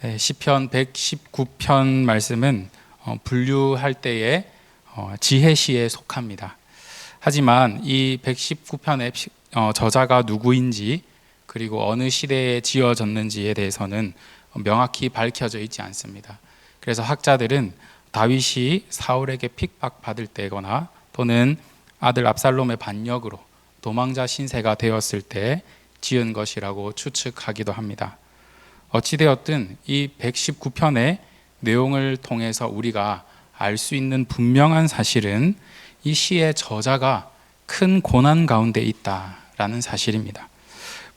네, 시편 119편 말씀은 어, 분류할 때에 어, 지혜시에 속합니다. 하지만 이 119편의 어, 저자가 누구인지 그리고 어느 시대에 지어졌는지에 대해서는 명확히 밝혀져 있지 않습니다. 그래서 학자들은 다윗이 사울에게 픽박받을 때거나 또는 아들 압살롬의 반역으로 도망자 신세가 되었을 때 지은 것이라고 추측하기도 합니다. 어찌되었든 이 119편의 내용을 통해서 우리가 알 수 있는 분명한 사실은 이 시의 저자가 큰 고난 가운데 있다라는 사실입니다.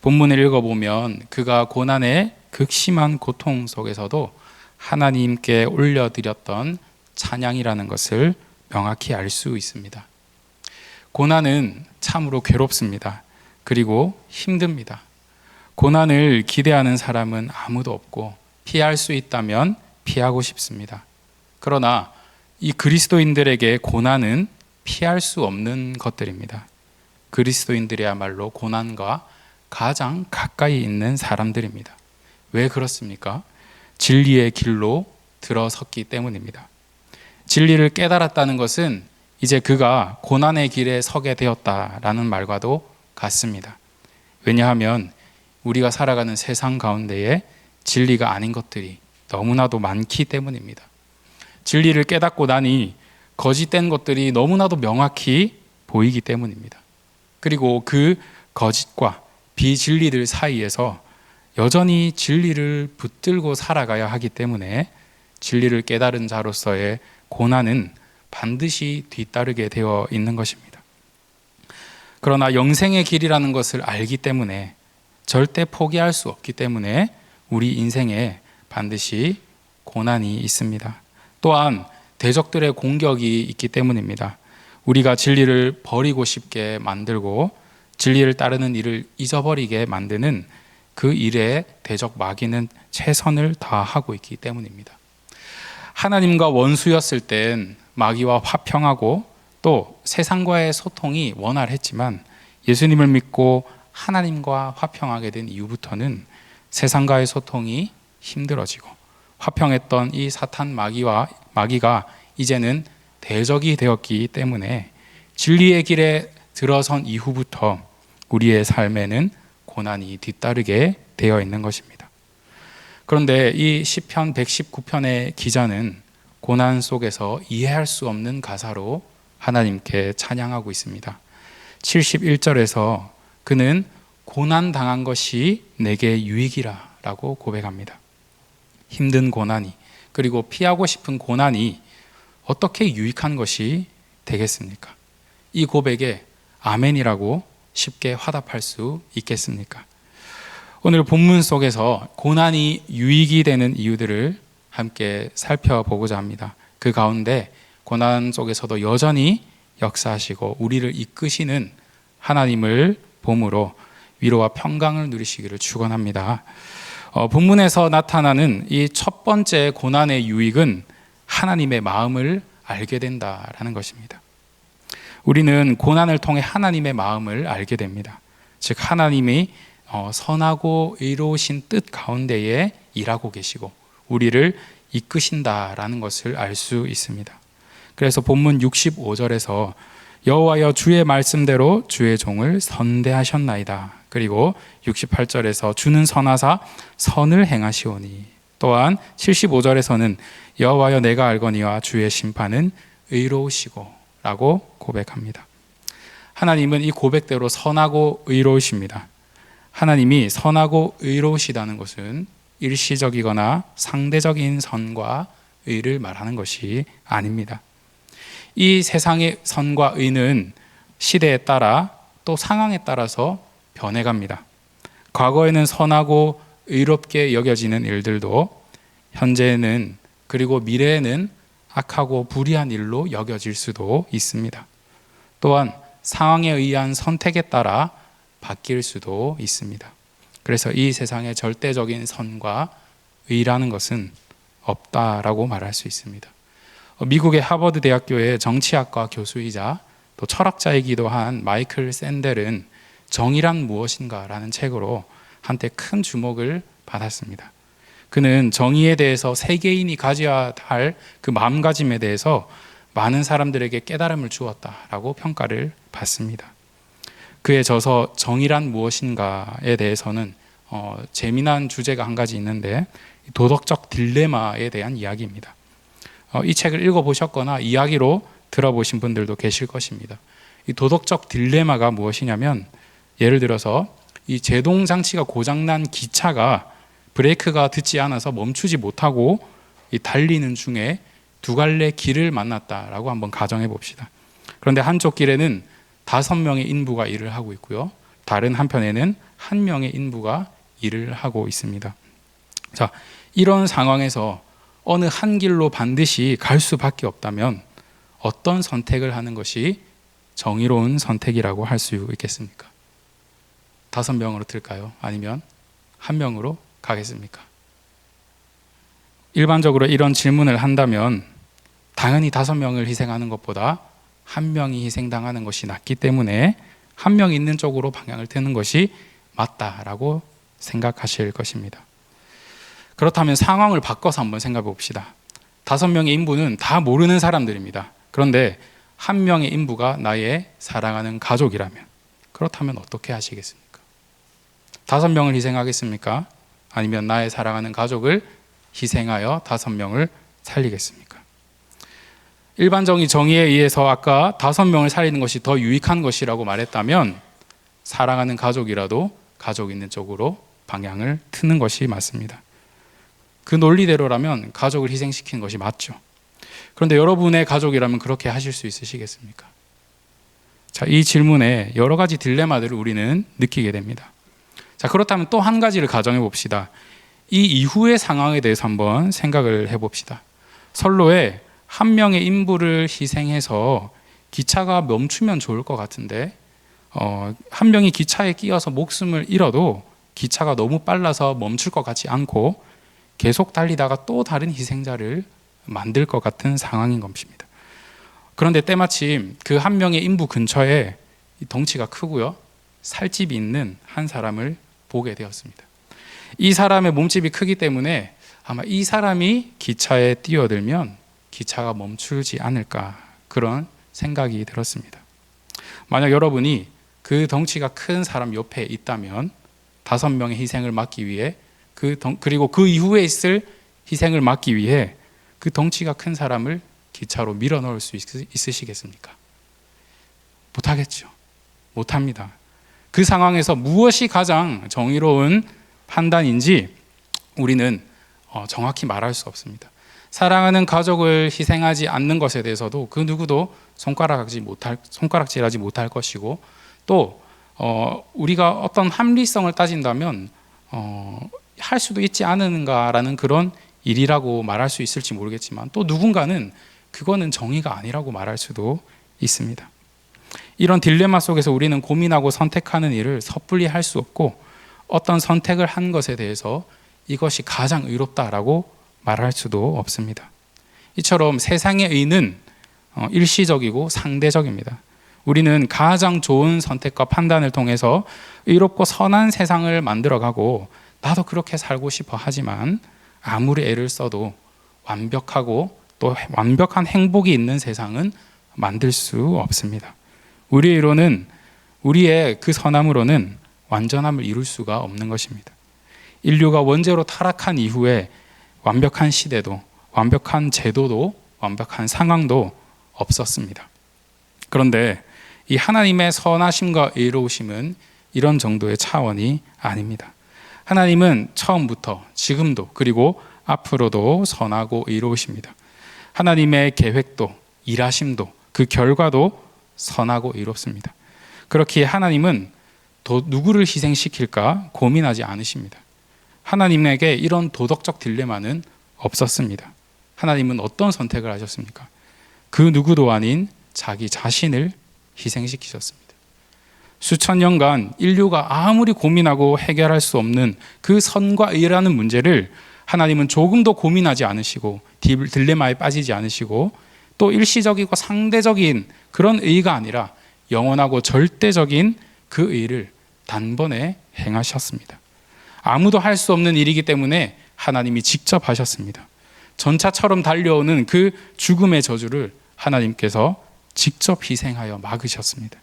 본문을 읽어보면 그가 고난의 극심한 고통 속에서도 하나님께 올려드렸던 찬양이라는 것을 명확히 알 수 있습니다. 고난은 참으로 괴롭습니다. 그리고 힘듭니다. 고난을 기대하는 사람은 아무도 없고 피할 수 있다면 피하고 싶습니다. 그러나 이 그리스도인들에게 고난은 피할 수 없는 것들입니다. 그리스도인들이야말로 고난과 가장 가까이 있는 사람들입니다. 왜 그렇습니까? 진리의 길로 들어섰기 때문입니다. 진리를 깨달았다는 것은 이제 그가 고난의 길에 서게 되었다라는 말과도 같습니다. 왜냐하면 우리가 살아가는 세상 가운데에 진리가 아닌 것들이 너무나도 많기 때문입니다. 진리를 깨닫고 나니 거짓된 것들이 너무나도 명확히 보이기 때문입니다. 그리고 그 거짓과 비진리들 사이에서 여전히 진리를 붙들고 살아가야 하기 때문에 진리를 깨달은 자로서의 고난은 반드시 뒤따르게 되어 있는 것입니다. 그러나 영생의 길이라는 것을 알기 때문에 절대 포기할 수 없기 때문에 우리 인생에 반드시 고난이 있습니다. 또한 대적들의 공격이 있기 때문입니다. 우리가 진리를 버리고 싶게 만들고 진리를 따르는 일을 잊어버리게 만드는 그 일에 대적 마귀는 최선을 다하고 있기 때문입니다. 하나님과 원수였을 땐 마귀와 화평하고 또 세상과의 소통이 원활했지만 예수님을 믿고 하나님과 화평하게 된 이후부터는 세상과의 소통이 힘들어지고 화평했던 이 사탄 마귀와 마귀가 이제는 대적이 되었기 때문에 진리의 길에 들어선 이후부터 우리의 삶에는 고난이 뒤따르게 되어 있는 것입니다. 그런데 이 시편 119편의 기자는 고난 속에서 이해할 수 없는 가사로 하나님께 찬양하고 있습니다. 71절에서 그는 고난 당한 것이 내게 유익이라 라고 고백합니다. 힘든 고난이 그리고 피하고 싶은 고난이 어떻게 유익한 것이 되겠습니까? 이 고백에 아멘이라고 쉽게 화답할 수 있겠습니까? 오늘 본문 속에서 고난이 유익이 되는 이유들을 함께 살펴보고자 합니다. 그 가운데 고난 속에서도 여전히 역사하시고 우리를 이끄시는 하나님을 봄으로 위로와 평강을 누리시기를 축원합니다. 어, 본문에서 나타나는 이 첫 번째 고난의 유익은 하나님의 마음을 알게 된다라는 것입니다. 우리는 고난을 통해 하나님의 마음을 알게 됩니다. 즉 하나님이 어, 선하고 의로우신 뜻 가운데에 일하고 계시고 우리를 이끄신다라는 것을 알 수 있습니다. 그래서 본문 65절에서 여호와여 주의 말씀대로 주의 종을 선대하셨나이다. 그리고 68절에서 주는 선하사 선을 행하시오니 또한 75절에서는 여호와여 내가 알거니와 주의 심판은 의로우시고라고 고백합니다. 하나님은 이 고백대로 선하고 의로우십니다. 하나님이 선하고 의로우시다는 것은 일시적이거나 상대적인 선과 의를 말하는 것이 아닙니다. 이 세상의 선과 의는 시대에 따라 또 상황에 따라서 변해갑니다. 과거에는 선하고 의롭게 여겨지는 일들도 현재는 그리고 미래에는 악하고 불의한 일로 여겨질 수도 있습니다. 또한 상황에 의한 선택에 따라 바뀔 수도 있습니다. 그래서 이 세상에 절대적인 선과 의라는 것은 없다라고 말할 수 있습니다. 미국의 하버드 대학교의 정치학과 교수이자 또 철학자이기도 한 마이클 샌델은 정의란 무엇인가라는 책으로 한때 큰 주목을 받았습니다. 그는 정의에 대해서 세계인이 가져야 할 그 마음가짐에 대해서 많은 사람들에게 깨달음을 주었다라고 평가를 받습니다. 그의 저서 정의란 무엇인가에 대해서는 어, 재미난 주제가 한 가지 있는데 도덕적 딜레마에 대한 이야기입니다. 어, 이 책을 읽어보셨거나 이야기로 들어보신 분들도 계실 것입니다. 이 도덕적 딜레마가 무엇이냐면 예를 들어서 이 제동 장치가 고장난 기차가 브레이크가 듣지 않아서 멈추지 못하고 이 달리는 중에 두 갈래 길을 만났다라고 한번 가정해 봅시다. 그런데 한쪽 길에는 다섯 명의 인부가 일을 하고 있고요. 다른 한편에는 한 명의 인부가 일을 하고 있습니다. 자, 이런 상황에서 어느 한 길로 반드시 갈 수밖에 없다면 어떤 선택을 하는 것이 정의로운 선택이라고 할 수 있겠습니까? 다섯 명으로 들까요? 아니면 한 명으로 가겠습니까? 일반적으로 이런 질문을 한다면 당연히 다섯 명을 희생하는 것보다 한 명이 희생당하는 것이 낫기 때문에 한 명 있는 쪽으로 방향을 트는 것이 맞다라고 생각하실 것입니다. 그렇다면 상황을 바꿔서 한번 생각해 봅시다. 다섯 명의 인부는 다 모르는 사람들입니다. 그런데 한 명의 인부가 나의 사랑하는 가족이라면 그렇다면 어떻게 하시겠습니까? 다섯 명을 희생하겠습니까? 아니면 나의 사랑하는 가족을 희생하여 다섯 명을 살리겠습니까? 일반적인 정의에 의해서 아까 다섯 명을 살리는 것이 더 유익한 것이라고 말했다면 사랑하는 가족이라도 가족 있는 쪽으로 방향을 트는 것이 맞습니다. 그 논리대로라면 가족을 희생시키는 것이 맞죠. 그런데 여러분의 가족이라면 그렇게 하실 수 있으시겠습니까? 자, 이 질문에 여러 가지 딜레마들을 우리는 느끼게 됩니다. 자, 그렇다면 또 한 가지를 가정해 봅시다. 이 이후의 상황에 대해서 한번 생각을 해 봅시다. 선로에 한 명의 인부를 희생해서 기차가 멈추면 좋을 것 같은데 어, 한 명이 기차에 끼어서 목숨을 잃어도 기차가 너무 빨라서 멈출 것 같지 않고 계속 달리다가 또 다른 희생자를 만들 것 같은 상황인 것입니다. 그런데 때마침 그 한 명의 인부 근처에 덩치가 크고요. 살집이 있는 한 사람을 보게 되었습니다. 이 사람의 몸집이 크기 때문에 아마 이 사람이 기차에 뛰어들면 기차가 멈추지 않을까 그런 생각이 들었습니다. 만약 여러분이 그 덩치가 큰 사람 옆에 있다면 다섯 명의 희생을 막기 위해 그 덩, 그리고 그 이후에 있을 희생을 막기 위해 그 덩치가 큰 사람을 기차로 밀어 넣을 수 있, 있으시겠습니까? 못하겠죠. 못합니다. 그 상황에서 무엇이 가장 정의로운 판단인지 우리는 어, 정확히 말할 수 없습니다. 사랑하는 가족을 희생하지 않는 것에 대해서도 그 누구도 손가락질 못할 손가락질하지 못할 것이고 또 어, 우리가 어떤 합리성을 따진다면 어, 할 수도 있지 않은가라는 그런 일이라고 말할 수 있을지 모르겠지만 또 누군가는 그거는 정의가 아니라고 말할 수도 있습니다. 이런 딜레마 속에서 우리는 고민하고 선택하는 일을 섣불리 할 수 없고 어떤 선택을 한 것에 대해서 이것이 가장 의롭다라고 말할 수도 없습니다. 이처럼 세상의 의는 어, 일시적이고 상대적입니다. 우리는 가장 좋은 선택과 판단을 통해서 의롭고 선한 세상을 만들어가고 나도 그렇게 살고 싶어 하지만 아무리 애를 써도 완벽하고 또 완벽한 행복이 있는 세상은 만들 수 없습니다. 우리의 이론은 우리의 그 선함으로는 완전함을 이룰 수가 없는 것입니다. 인류가 원죄로 타락한 이후에 완벽한 시대도 완벽한 제도도 완벽한 상황도 없었습니다. 그런데 이 하나님의 선하심과 의로우심은 이런 정도의 차원이 아닙니다. 하나님은 처음부터 지금도 그리고 앞으로도 선하고 의로우십니다. 하나님의 계획도 일하심도 그 결과도 선하고 의롭습니다. 그렇기에 하나님은 도, 누구를 희생시킬까 고민하지 않으십니다. 하나님에게 이런 도덕적 딜레마는 없었습니다. 하나님은 어떤 선택을 하셨습니까? 그 누구도 아닌 자기 자신을 희생시키셨습니다. 수천 년간 인류가 아무리 고민하고 해결할 수 없는 그 선과 의라는 문제를 하나님은 조금도 고민하지 않으시고 딜레마에 빠지지 않으시고 또 일시적이고 상대적인 그런 의가 아니라 영원하고 절대적인 그 의를 단번에 행하셨습니다. 아무도 할 수 없는 일이기 때문에 하나님이 직접 하셨습니다. 전차처럼 달려오는 그 죽음의 저주를 하나님께서 직접 희생하여 막으셨습니다.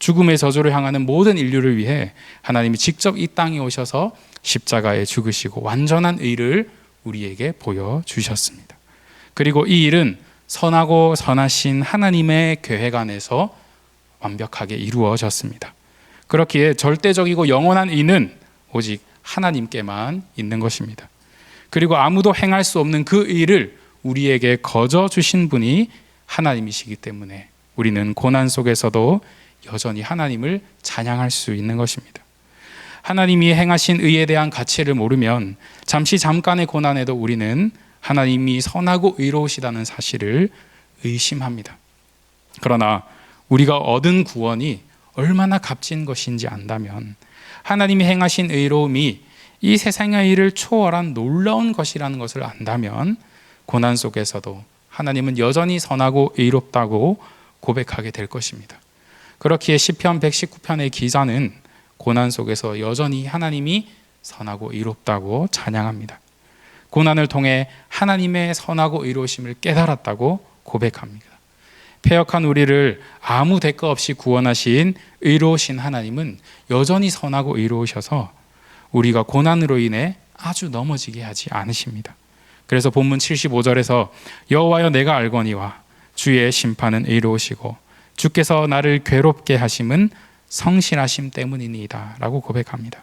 죽음의 저주를 향하는 모든 인류를 위해 하나님이 직접 이 땅에 오셔서 십자가에 죽으시고 완전한 의를 우리에게 보여주셨습니다. 그리고 이 일은 선하고 선하신 하나님의 계획 안에서 완벽하게 이루어졌습니다. 그렇기에 절대적이고 영원한 의는 오직 하나님께만 있는 것입니다. 그리고 아무도 행할 수 없는 그 일을 우리에게 거저 주신 분이 하나님이시기 때문에 우리는 고난 속에서도 여전히 하나님을 찬양할 수 있는 것입니다. 하나님이 행하신 의에 대한 가치를 모르면 잠시 잠깐의 고난에도 우리는 하나님이 선하고 의로우시다는 사실을 의심합니다. 그러나 우리가 얻은 구원이 얼마나 값진 것인지 안다면 하나님이 행하신 의로움이 이 세상의 일을 초월한 놀라운 것이라는 것을 안다면 고난 속에서도 하나님은 여전히 선하고 의롭다고 고백하게 될 것입니다. 그렇기에 시편 119편의 기자는 고난 속에서 여전히 하나님이 선하고 의롭다고 찬양합니다. 고난을 통해 하나님의 선하고 의로우심을 깨달았다고 고백합니다. 폐역한 우리를 아무 대가 없이 구원하신 의로우신 하나님은 여전히 선하고 의로우셔서 우리가 고난으로 인해 아주 넘어지게 하지 않으십니다. 그래서 본문 75절에서 여호와여 내가 알거니와 주의 심판은 의로우시고 주께서 나를 괴롭게 하심은 성실하심 때문이니이다 라고 고백합니다.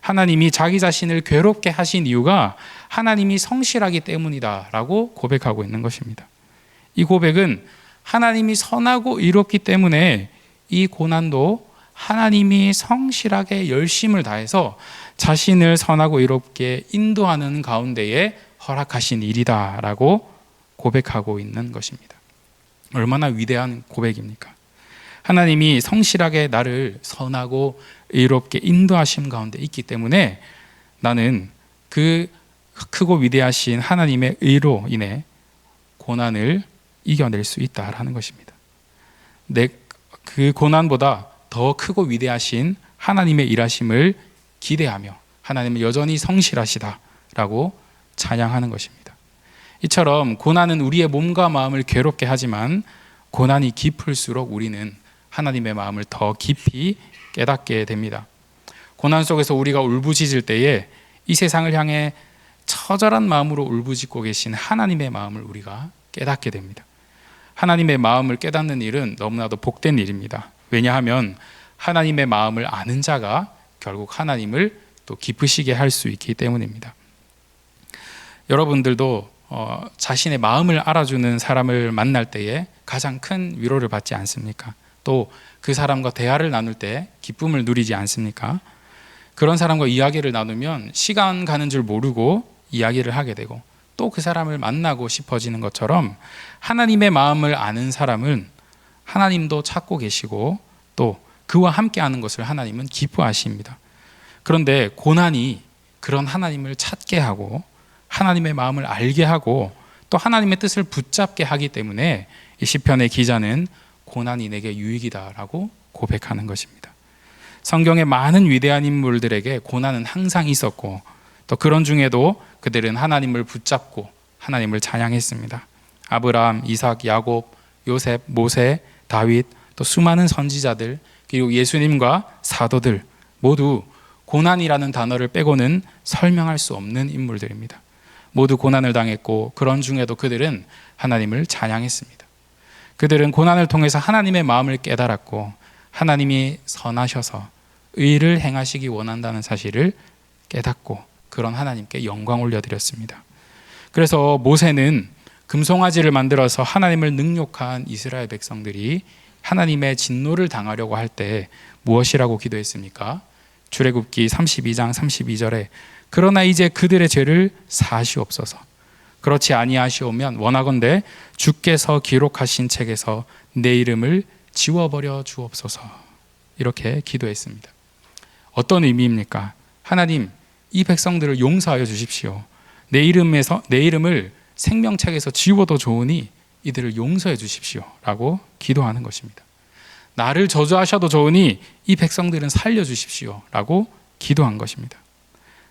하나님이 자기 자신을 괴롭게 하신 이유가 하나님이 성실하기 때문이다 라고 고백하고 있는 것입니다. 이 고백은 하나님이 선하고 의롭기 때문에 이 고난도 하나님이 성실하게 열심을 다해서 자신을 선하고 의롭게 인도하는 가운데에 허락하신 일이다라고 고백하고 있는 것입니다. 얼마나 위대한 고백입니까? 하나님이 성실하게 나를 선하고 의롭게 인도하심 가운데 있기 때문에 나는 그 크고 위대하신 하나님의 의로 인해 고난을 이겨낼 수 있다라는 것입니다. 내 그 고난보다 더 크고 위대하신 하나님의 일하심을 기대하며 하나님은 여전히 성실하시다라고 찬양하는 것입니다. 이처럼 고난은 우리의 몸과 마음을 괴롭게 하지만 고난이 깊을수록 우리는 하나님의 마음을 더 깊이 깨닫게 됩니다. 고난 속에서 우리가 울부짖을 때에 이 세상을 향해 처절한 마음으로 울부짖고 계신 하나님의 마음을 우리가 깨닫게 됩니다. 하나님의 마음을 깨닫는 일은 너무나도 복된 일입니다. 왜냐하면 하나님의 마음을 아는 자가 결국 하나님을 또 기쁘시게 할 수 있기 때문입니다. 여러분들도 어, 자신의 마음을 알아주는 사람을 만날 때에 가장 큰 위로를 받지 않습니까? 또 그 사람과 대화를 나눌 때 기쁨을 누리지 않습니까? 그런 사람과 이야기를 나누면 시간 가는 줄 모르고 이야기를 하게 되고 또 그 사람을 만나고 싶어지는 것처럼 하나님의 마음을 아는 사람은 하나님도 찾고 계시고 또 그와 함께 하는 것을 하나님은 기뻐하십니다. 그런데 고난이 그런 하나님을 찾게 하고 하나님의 마음을 알게 하고 또 하나님의 뜻을 붙잡게 하기 때문에 이 시편의 기자는 고난이 내게 유익이다라고 고백하는 것입니다. 성경의 많은 위대한 인물들에게 고난은 항상 있었고 또 그런 중에도 그들은 하나님을 붙잡고 하나님을 찬양했습니다. 아브라함, 이삭, 야곱, 요셉, 모세, 다윗, 또 수많은 선지자들 그리고 예수님과 사도들 모두 고난이라는 단어를 빼고는 설명할 수 없는 인물들입니다. 모두 고난을 당했고 그런 중에도 그들은 하나님을 찬양했습니다. 그들은 고난을 통해서 하나님의 마음을 깨달았고 하나님이 선하셔서 의를 행하시기 원한다는 사실을 깨닫고 그런 하나님께 영광 올려드렸습니다. 그래서 모세는 금송아지를 만들어서 하나님을 능욕한 이스라엘 백성들이 하나님의 진노를 당하려고 할 때 무엇이라고 기도했습니까? 출애굽기 32장 32절에 그러나 이제 그들의 죄를 사하시옵소서. 그렇지 아니하시오면 원하건대 주께서 기록하신 책에서 내 이름을 지워버려 주옵소서. 이렇게 기도했습니다. 어떤 의미입니까? 하나님, 이 백성들을 용서하여 주십시오. 내 이름에서 내 이름을 생명책에서 지워도 좋으니 이들을 용서해 주십시오라고 기도하는 것입니다. 나를 저주하셔도 좋으니 이 백성들은 살려 주십시오라고 기도한 것입니다.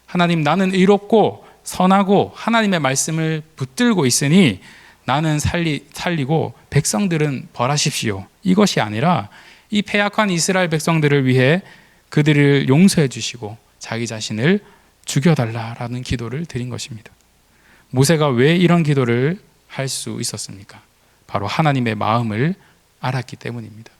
하나님 나는 의롭고 선하고 하나님의 말씀을 붙들고 있으니 나는 살리, 살리고 백성들은 벌하십시오. 이것이 아니라 이 패약한 이스라엘 백성들을 위해 그들을 용서해 주시고 자기 자신을 죽여달라라는 기도를 드린 것입니다. 모세가 왜 이런 기도를 할 수 있었습니까? 바로 하나님의 마음을 알았기 때문입니다.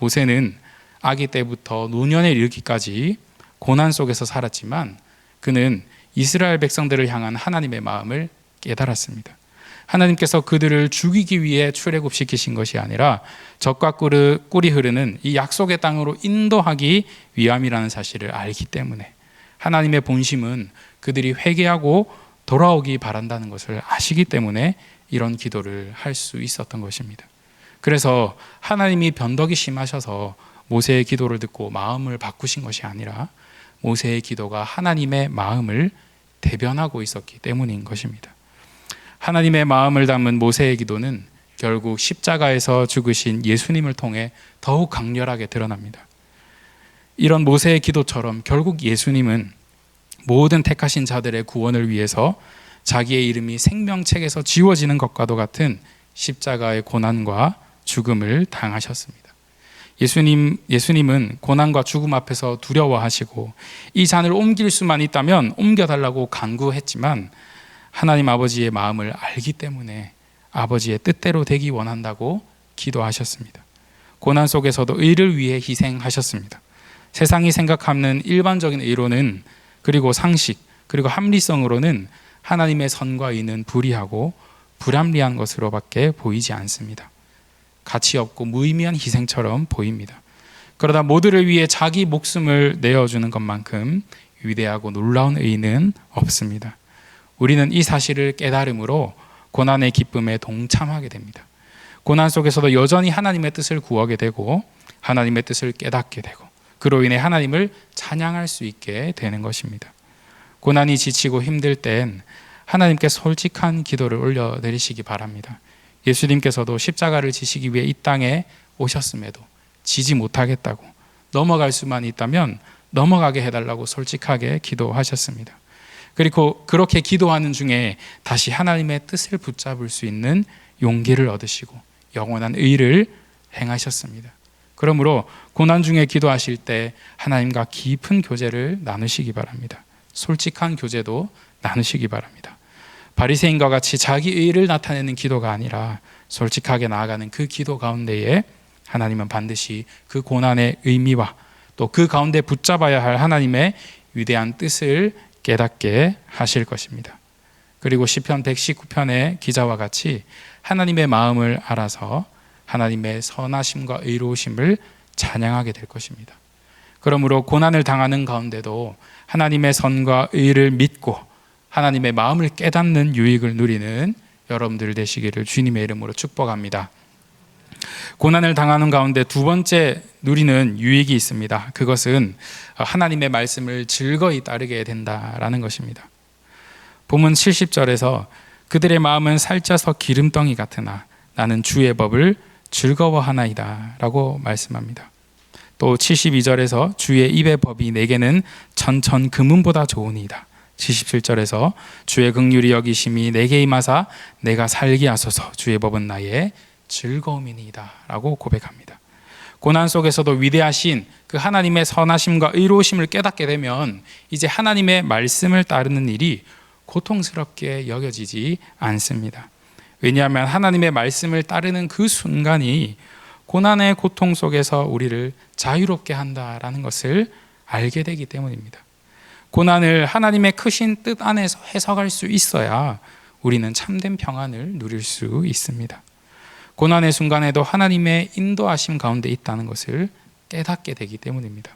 모세는 아기 때부터 노년에 이르기까지 고난 속에서 살았지만 그는 이스라엘 백성들을 향한 하나님의 마음을 깨달았습니다. 하나님께서 그들을 죽이기 위해 출애굽시키신 것이 아니라 적과 꿀이 흐르는 이 약속의 땅으로 인도하기 위함이라는 사실을 알기 때문에 하나님의 본심은 그들이 회개하고 돌아오기 바란다는 것을 아시기 때문에 이런 기도를 할 수 있었던 것입니다. 그래서 하나님이 변덕이 심하셔서 모세의 기도를 듣고 마음을 바꾸신 것이 아니라 모세의 기도가 하나님의 마음을 대변하고 있었기 때문인 것입니다. 하나님의 마음을 담은 모세의 기도는 결국 십자가에서 죽으신 예수님을 통해 더욱 강렬하게 드러납니다. 이런 모세의 기도처럼 결국 예수님은 모든 택하신 자들의 구원을 위해서 자기의 이름이 생명책에서 지워지는 것과도 같은 십자가의 고난과 죽음을 당하셨습니다. 예수님, 예수님은 고난과 죽음 앞에서 두려워하시고 이 잔을 옮길 수만 있다면 옮겨달라고 간구했지만 하나님 아버지의 마음을 알기 때문에 아버지의 뜻대로 되기 원한다고 기도하셨습니다. 고난 속에서도 의를 위해 희생하셨습니다. 세상이 생각하는 일반적인 의로는 그리고 상식 그리고 합리성으로는 하나님의 선과 의는 불의하고 불합리한 것으로밖에 보이지 않습니다. 가치 없고 무의미한 희생처럼 보입니다. 그러다 모두를 위해 자기 목숨을 내어주는 것만큼 위대하고 놀라운 의는 없습니다. 우리는 이 사실을 깨달음으로 고난의 기쁨에 동참하게 됩니다. 고난 속에서도 여전히 하나님의 뜻을 구하게 되고 하나님의 뜻을 깨닫게 되고 그로 인해 하나님을 찬양할 수 있게 되는 것입니다. 고난이 지치고 힘들 땐 하나님께 솔직한 기도를 올려드리시기 바랍니다. 예수님께서도 십자가를 지시기 위해 이 땅에 오셨음에도 지지 못하겠다고 넘어갈 수만 있다면 넘어가게 해달라고 솔직하게 기도하셨습니다. 그리고 그렇게 기도하는 중에 다시 하나님의 뜻을 붙잡을 수 있는 용기를 얻으시고 영원한 의를 행하셨습니다. 그러므로 고난 중에 기도하실 때 하나님과 깊은 교제를 나누시기 바랍니다. 솔직한 교제도 나누시기 바랍니다. 바리새인과 같이 자기 의를 나타내는 기도가 아니라 솔직하게 나아가는 그 기도 가운데에 하나님은 반드시 그 고난의 의미와 또 그 가운데 붙잡아야 할 하나님의 위대한 뜻을 깨닫게 하실 것입니다. 그리고 시편 119편의 기자와 같이 하나님의 마음을 알아서 하나님의 선하심과 의로우심을 찬양하게 될 것입니다. 그러므로 고난을 당하는 가운데도 하나님의 선과 의를 믿고 하나님의 마음을 깨닫는 유익을 누리는 여러분들 되시기를 주님의 이름으로 축복합니다. 고난을 당하는 가운데 두 번째 누리는 유익이 있습니다. 그것은 하나님의 말씀을 즐거이 따르게 된다라는 것입니다. 본문 70절에서 그들의 마음은 살쪄서 기름덩이 같으나 나는 주의 법을 즐거워하나이다 라고 말씀합니다. 또 72절에서 주의 입의 법이 내게는 천천 금은보다 좋으니이다. 77절에서 주의 긍휼이 여기심이 내게 임하사 내가 살게 하소서 주의 법은 나의 즐거움이니이다라고 고백합니다. 고난 속에서도 위대하신 그 하나님의 선하심과 의로우심을 깨닫게 되면 이제 하나님의 말씀을 따르는 일이 고통스럽게 여겨지지 않습니다. 왜냐하면 하나님의 말씀을 따르는 그 순간이 고난의 고통 속에서 우리를 자유롭게 한다라는 것을 알게 되기 때문입니다. 고난을 하나님의 크신 뜻 안에서 해석할 수 있어야 우리는 참된 평안을 누릴 수 있습니다. 고난의 순간에도 하나님의 인도하심 가운데 있다는 것을 깨닫게 되기 때문입니다.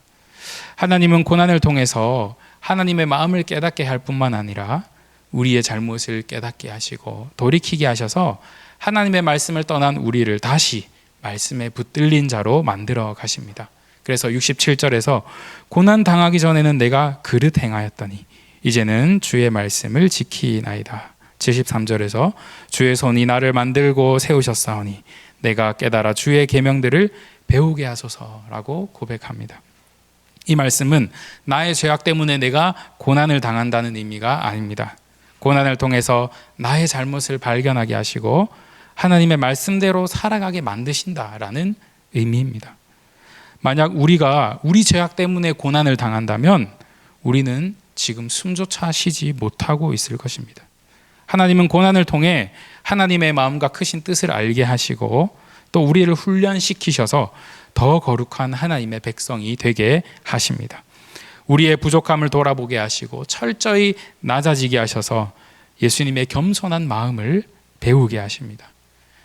하나님은 고난을 통해서 하나님의 마음을 깨닫게 할 뿐만 아니라 우리의 잘못을 깨닫게 하시고 돌이키게 하셔서 하나님의 말씀을 떠난 우리를 다시 말씀에 붙들린 자로 만들어 가십니다. 그래서 67절에서 고난 당하기 전에는 내가 그릇 행하였더니 이제는 주의 말씀을 지키나이다. 73절에서 주의 손이 나를 만들고 세우셨사오니 내가 깨달아 주의 계명들을 배우게 하소서라고 고백합니다. 이 말씀은 나의 죄악 때문에 내가 고난을 당한다는 의미가 아닙니다. 고난을 통해서 나의 잘못을 발견하게 하시고 하나님의 말씀대로 살아가게 만드신다라는 의미입니다. 만약 우리가 우리 죄악 때문에 고난을 당한다면 우리는 지금 숨조차 쉬지 못하고 있을 것입니다. 하나님은 고난을 통해 하나님의 마음과 크신 뜻을 알게 하시고 또 우리를 훈련시키셔서 더 거룩한 하나님의 백성이 되게 하십니다. 우리의 부족함을 돌아보게 하시고 철저히 낮아지게 하셔서 예수님의 겸손한 마음을 배우게 하십니다.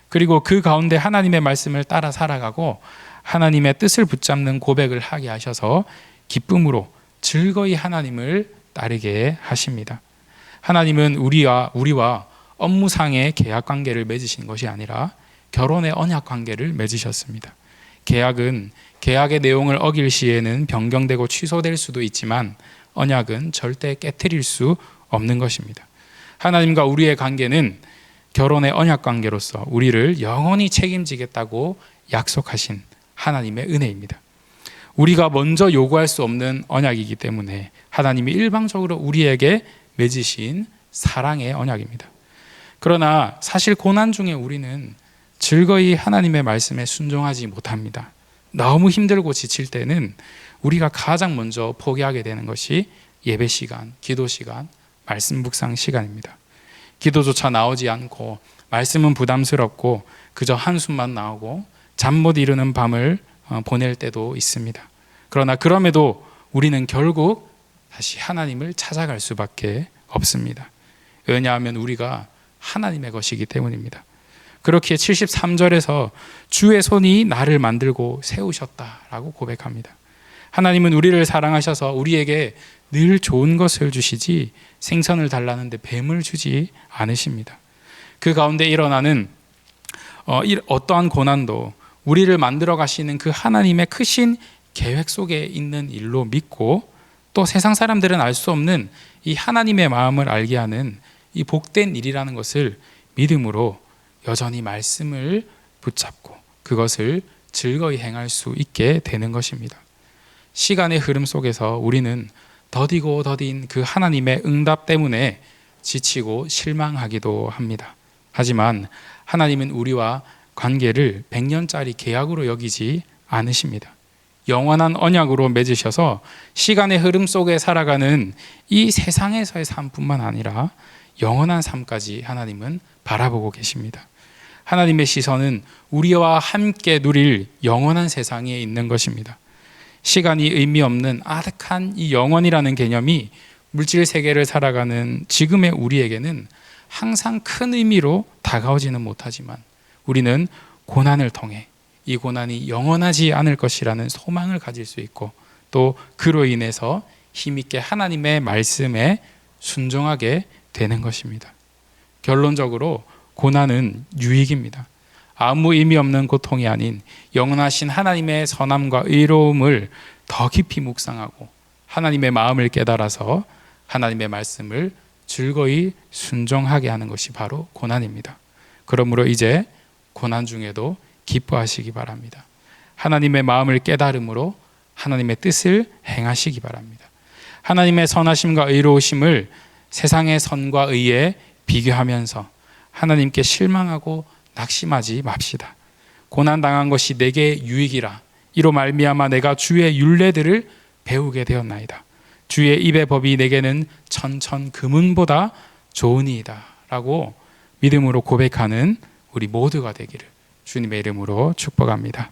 그리고 그 가운데 하나님의 말씀을 따라 살아가고 하나님의 뜻을 붙잡는 고백을 하게 하셔서 기쁨으로 즐거이 하나님을 따르게 하십니다. 하나님은 우리와 우리와 업무상의 계약 관계를 맺으신 것이 아니라 결혼의 언약 관계를 맺으셨습니다. 계약은 계약의 내용을 어길 시에는 변경되고 취소될 수도 있지만 언약은 절대 깨뜨릴 수 없는 것입니다. 하나님과 우리의 관계는 결혼의 언약 관계로서 우리를 영원히 책임지겠다고 약속하신 하나님의 은혜입니다. 우리가 먼저 요구할 수 없는 언약이기 때문에 하나님이 일방적으로 우리에게 맺으신 사랑의 언약입니다. 그러나 사실 고난 중에 우리는 즐거이 하나님의 말씀에 순종하지 못합니다. 너무 힘들고 지칠 때는 우리가 가장 먼저 포기하게 되는 것이 예배 시간, 기도 시간, 말씀 묵상 시간입니다. 기도조차 나오지 않고 말씀은 부담스럽고 그저 한숨만 나오고 잠 못 이루는 밤을 어, 보낼 때도 있습니다. 그러나 그럼에도 우리는 결국 다시 하나님을 찾아갈 수밖에 없습니다. 왜냐하면 우리가 하나님의 것이기 때문입니다. 그렇기에 73절에서 주의 손이 나를 만들고 세우셨다라고 고백합니다. 하나님은 우리를 사랑하셔서 우리에게 늘 좋은 것을 주시지 생선을 달라는데 뱀을 주지 않으십니다. 그 가운데 일어나는 어, 어떠한 고난도 우리를 만들어 가시는 그 하나님의 크신 계획 속에 있는 일로 믿고 또 세상 사람들은 알 수 없는 이 하나님의 마음을 알게 하는 이 복된 일이라는 것을 믿음으로 여전히 말씀을 붙잡고 그것을 즐거이 행할 수 있게 되는 것입니다. 시간의 흐름 속에서 우리는 더디고 더딘 그 하나님의 응답 때문에 지치고 실망하기도 합니다. 하지만 하나님은 우리와 관계를 100년짜리 계약으로 여기지 않으십니다. 영원한 언약으로 맺으셔서 시간의 흐름 속에 살아가는 이 세상에서의 삶뿐만 아니라 영원한 삶까지 하나님은 바라보고 계십니다. 하나님의 시선은 우리와 함께 누릴 영원한 세상에 있는 것입니다. 시간이 의미 없는 아득한 이 영원이라는 개념이 물질 세계를 살아가는 지금의 우리에게는 항상 큰 의미로 다가오지는 못하지만 우리는 고난을 통해 이 고난이 영원하지 않을 것이라는 소망을 가질 수 있고 또 그로 인해서 힘있게 하나님의 말씀에 순종하게 되는 것입니다. 결론적으로 고난은 유익입니다. 아무 의미 없는 고통이 아닌 영원하신 하나님의 선함과 의로움을 더 깊이 묵상하고 하나님의 마음을 깨달아서 하나님의 말씀을 즐거이 순종하게 하는 것이 바로 고난입니다. 그러므로 이제 고난 중에도 기뻐하시기 바랍니다. 하나님의 마음을 깨달음으로 하나님의 뜻을 행하시기 바랍니다. 하나님의 선하심과 의로우심을 세상의 선과 의에 비교하면서 하나님께 실망하고 낙심하지 맙시다. 고난 당한 것이 내게 유익이라 이로 말미암아 내가 주의 율례들을 배우게 되었나이다. 주의 입의 법이 내게는 천천 금은보다 좋으니이다라고 믿음으로 고백하는 우리 모두가 되기를 주님의 이름으로 축복합니다.